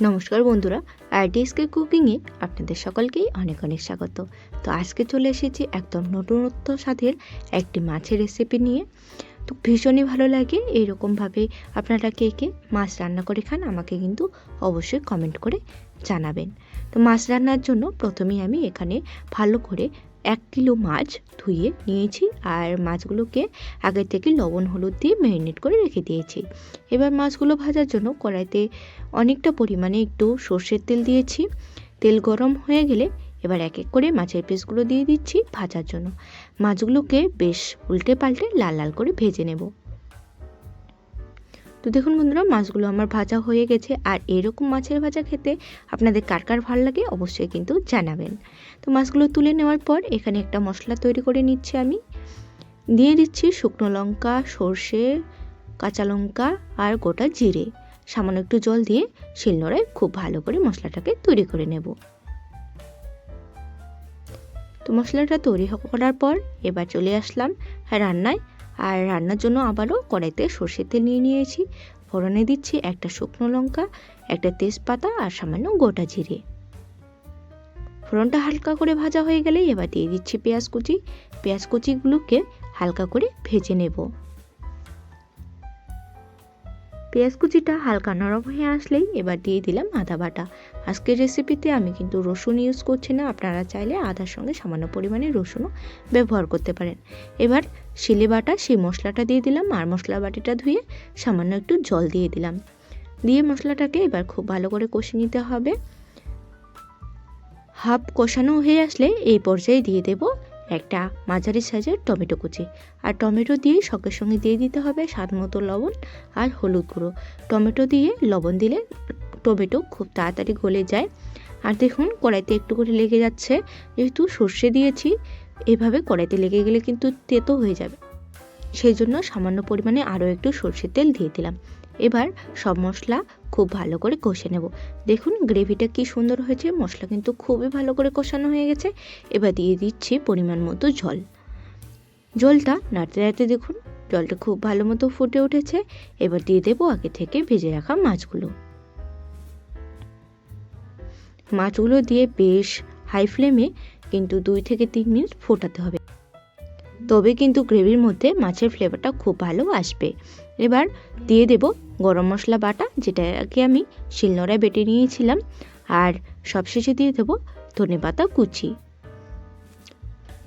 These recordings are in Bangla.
নমস্কার বন্ধুরা আরডিএসকে কুকিংয়ে আপনাদের সকলকেই অনেক অনেক স্বাগত। তো আজকে চলে এসেছি একদম নতুনত্ব স্বাদের একটি মাছের রেসিপি নিয়ে। তো ভীষণই ভালো লাগে এইরকমভাবে আপনারা কে কে মাছ রান্না করে খান আমাকে কিন্তু অবশ্যই কমেন্ট করে জানাবেন। তো মাছ রান্নার জন্য প্রথমেই আমি এখানে ভালো করে এক কিলো মাছ ধুয়ে নিয়েছি আর মাছগুলোকে আগে থেকে লবণ, হলুদ দিয়ে ম্যারিনেট করে রেখে দিয়েছি। এবার মাছগুলো ভাজার জন্য কড়াইতে অনেকটা পরিমাণে একটু সর্ষের তেল দিয়েছি। তেল গরম হয়ে গেলে এবার এক এক করে মাছের পিসগুলো দিয়ে দিচ্ছি ভাজার জন্য। মাছগুলোকে বেশ উল্টে পাল্টে লাল লাল করে ভেজে নেব। তো দেখুন বন্ধুরা, মাছগুলো আমার ভাজা হয়ে গেছে। আর এরকম মাছের ভাজা খেতে আপনাদের কার কার ভালো লাগে অবশ্যই কিন্তু জানাবেন। তো মাছগুলো তুলে নেওয়ার পর এখানে একটা মশলা তৈরি করে নিচ্ছি আমি। দিয়ে দিচ্ছি শুকনো লঙ্কা, সর্ষে, কাঁচা লঙ্কা আর গোটা জিরে। সামান্য একটু জল দিয়ে শিলনোড়ায় খুব ভালো করে মশলাটাকে তৈরি করে নেব। তো মশলাটা তৈরি করার পর এবার চলে আসলাম রান্নায়। আর রান্নার জন্য আবারও কড়াইতে সর্ষের তেল নিয়ে নিয়েছি। ফোড়নে দিচ্ছি একটা শুকনো লঙ্কা, একটা তেজপাতা আর সামান্য গোটা জিরে। ফোড়নটা হালকা করে ভাজা হয়ে গেলেই এবার দিয়ে দিচ্ছি পেঁয়াজ কুচি। পেঁয়াজ কুচিগুলোকে হালকা করে ভেজে নেব। পেঁয়াজ কুচিটা হালকা নরম হয়ে আসলেই এবার দিয়ে দিলাম আদা বাটা। আজকের রেসিপিতে আমি কিন্তু রসুন ইউজ করছি না, আপনারা চাইলে আদার সঙ্গে সামান্য পরিমাণে রসুনও ব্যবহার করতে পারেন। এবার শিলে বাটা, সেই মশলাটা দিয়ে দিলাম, আর মশলা বাটিটা ধুয়ে সামান্য একটু জল দিয়ে দিলাম। দিয়ে মশলাটাকে এবার খুব ভালো করে কষে নিতে হবে। হাফ কষানো হয়ে আসলে এই পর্যায়ে দিয়ে দেব একটা মাঝারি সাইজের টমেটো কুচি। আর টমেটো দিয়ে সঙ্গে সঙ্গে দিয়ে দিতে হবে স্বাদ মতো লবণ আর হলুদ গুঁড়ো। টমেটো দিয়ে লবণ দিলে টমেটো খুব তাড়াতাড়ি গলে যায়। আর দেখুন, কড়াইতে একটু করে লেগে যাচ্ছে। যেহেতু সর্ষে দিয়েছি, এভাবে কড়াইতে লেগে গেলে কিন্তু তেতো হয়ে যাবে। সেই জন্য সামান্য পরিমাণে আরও একটু সর্ষের তেল দিয়ে দিলাম। এবার সব মশলা খুব ভালো করে কষে নেব। দেখুন, গ্রেভিটা কি সুন্দর হয়েছে, মশলা কিন্তু খুবই ভালো করে কষানো হয়ে গেছে। এবার দিয়ে দিচ্ছি পরিমাণ মতো জল। জলটা নাড়তে নাড়তে দেখুন, জলটা খুব ভালো মতো ফুটে উঠেছে। এবার দিয়ে দেবো আগে থেকে ভেজে রাখা মাছগুলো। মাছগুলো দিয়ে বেশ হাই ফ্লেমে কিন্তু দুই থেকে তিন মিনিট ফোটাতে হবে। তবে কিন্তু গ্রেভির মধ্যে মাছের ফ্লেভারটা খুব ভালো আসবে। এবার দিয়ে দেব গরম মশলা বাটা, যেটাকে আমি শিলনোড়ায় বেটে নিয়েছিলাম। আর সবশেষে দিয়ে দেবো ধনে পাতা কুচি।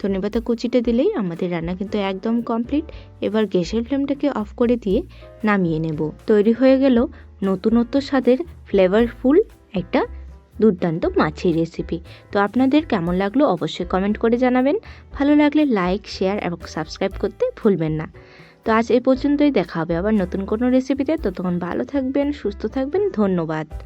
ধনে পাতা কুচিটা দিলেই আমাদের রান্না কিন্তু একদম কমপ্লিট এবার গ্যাসের ফ্লেমটাকে অফ করে দিয়ে নামিয়ে নেব। তৈরি হয়ে গেল নতুনত্ব স্বাদের ফ্লেভারফুল একটা দুর্দান্ত মাছের রেসিপি তো আপনাদের কেমন লাগল অবশ্যই কমেন্ট করে জানাবেন। ভালো লাগলে লাইক শেয়ার এবং সাবস্ক্রাইব করতে ভুলবেন না। তো আজ এই পর্যন্তই দেখা হবে আবার নতুন কোনো রেসিপিতে ততক্ষণ ভালো থাকবেন, সুস্থ থাকবেন, ধন্যবাদ।